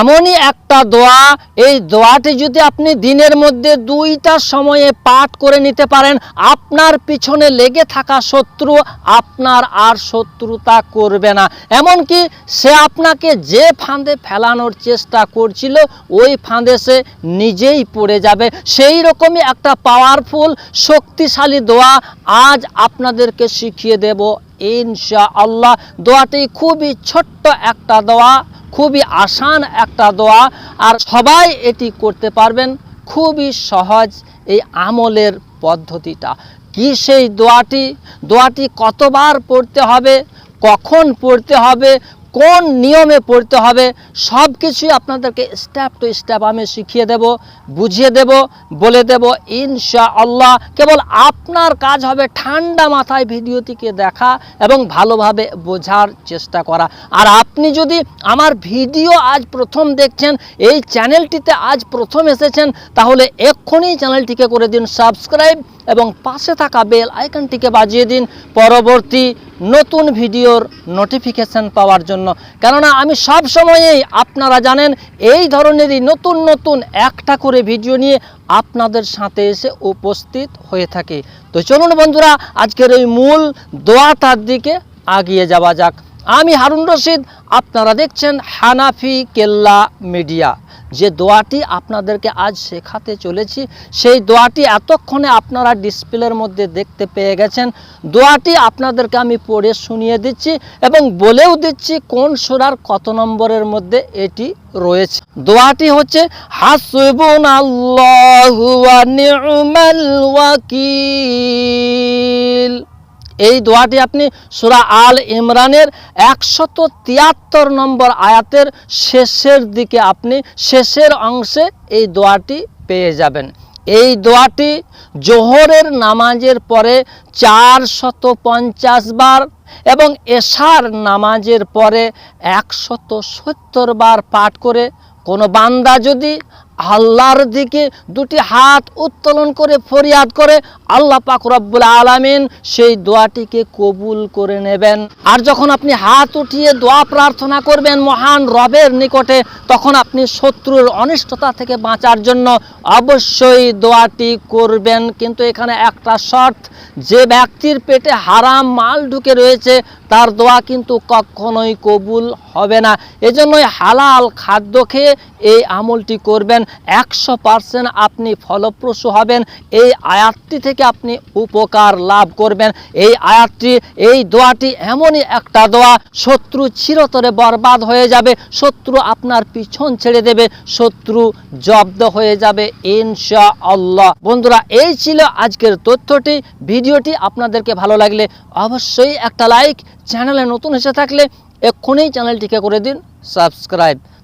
এমনই একটা দোয়া। এই দোয়াটি যদি আপনি দিনের মধ্যে দুইটা সময়ে পাঠ করে নিতে পারেন, আপনার পিছনে লেগে থাকা শত্রু আপনার আর শত্রুতা করবে না। এমনকি সে আপনাকে যে ফাঁদে ফেলানোর চেষ্টা করছিল, ওই ফাঁদে সে নিজেই পড়ে যাবে। সেই রকমই একটা পাওয়ারফুল শক্তিশালী দোয়া আজ আপনাদেরকে শিখিয়ে দেব ইনশা আল্লাহ দোয়াটি খুবই ছোট্ট একটা দোয়া। খুবই আসান একটা দোয়া, আর সবাই এটি করতে পারবেন। খুবই সহজ এই আমলের পদ্ধতিটা। কি সেই দোয়াটি? দোয়াটি কতবার পড়তে হবে? কখন পড়তে হবে? কোন নিয়মে পড়তে হবে, সব কিছুই আপনাদেরকে স্টেপ টু স্টেপ আমি শিখিয়ে দেব, বুঝিয়ে দেব, বলে দেব ইনশা আল্লাহ কেবল আপনার কাজ হবে ঠান্ডা মাথায় ভিডিওটিকে দেখা এবং ভালোভাবে বোঝার চেষ্টা করা। আর আপনি যদি আমার ভিডিও আজ প্রথম দেখছেন, এই চ্যানেলটিতে আজ প্রথম এসেছেন, তাহলে এক্ষুনি চ্যানেলটিকে করে দিন সাবস্ক্রাইব এবং পাশে থাকা বেল আইকনটিকে বাজিয়ে দিন পরবর্তী নতুন ভিডিওর নোটিফিকেশান পাওয়ার জন্য। কেননা আমি সব সময়েই, আপনারা জানেন, এই ধরনেরই নতুন নতুন একটা করে ভিডিও নিয়ে আপনাদের সাথে এসে উপস্থিত হয়ে থাকে। তো চলুন বন্ধুরা, আজকের এই মূল দোয়াটার দিকে আগিয়ে যাওয়া যাক। আমি হারুন রশিদ আপনারা দেখছেন হানাফি কেল্লা মিডিয়া। যে দোয়াটি আপনাদেরকে আজ শেখাতে চলেছি, সেই দোয়াটি এতক্ষণে আপনারা ডিসপ্লের মধ্যে দেখতে পেয়ে গেছেন। দোয়াটি আপনাদেরকে আমি পড়ে শুনিয়ে দিচ্ছি এবং বলেও দিচ্ছি কোন সুরার কত নম্বরের মধ্যে এটি রয়েছে। দোয়াটি হচ্ছে হাসবুন আল্লাহু এই দোয়াটি আপনি সুরা আল ইমরানের একশত তিয়াত্তর নম্বর আয়াতের শেষের দিকে আপনি শেষের অংশে এই দোয়াটি পেয়ে যাবেন। এই দোয়াটি জোহরের নামাজের পরে চার শত পঞ্চাশ বার এবং এশার নামাজের পরে একশত সত্তর বার পাঠ করে কোনো বান্দা যদি আল্লাহর দিকে দুটি হাত উত্তোলন করে, ফরিয়াদ করে আল্লাহ পাক রব্বুল আলামিন সেই দোয়াটিকে কবুল করে নেবেন। আর যখন আপনি হাত উঠিয়ে দোয়া প্রার্থনা করবেন মহান রবের নিকটে, তখন আপনি শত্রুর অনিষ্টতা থেকে বাঁচার জন্য অবশ্যই দোয়াটি করবেন। কিন্তু এখানে একটা শর্ত, যে ব্যক্তির পেটে হারাম মাল ঢুকে রয়েছে, তার দোয়া কিন্তু কখনোই কবুল হবে না। এজন্যই হালাল খাদ্য খেয়ে এই আমলটি করবেন। একশো পারসেন্ট আপনি ফলপ্রসূ হবেন। এই আয়াতটি থেকে আপনি উপকার লাভ করবেন। এই আয়াতটি, এই দোয়াটি এমনই একটা দোয়া, শত্রু চিরতরে বরবাদ হয়ে যাবে, শত্রু আপনার পিছন ছেড়ে দেবে, শত্রু জব্দ হয়ে যাবে ইনশা আল্লাহ বন্ধুরা, এই ছিল আজকের তথ্যটি। ভিডিওটি আপনাদেরকে ভালো লাগলে অবশ্যই একটা লাইক, চ্যানেলে নতুন এসে থাকলে এক্ষুনি চ্যানেলটিকে করে দিন, সাবস্ক্রাইব।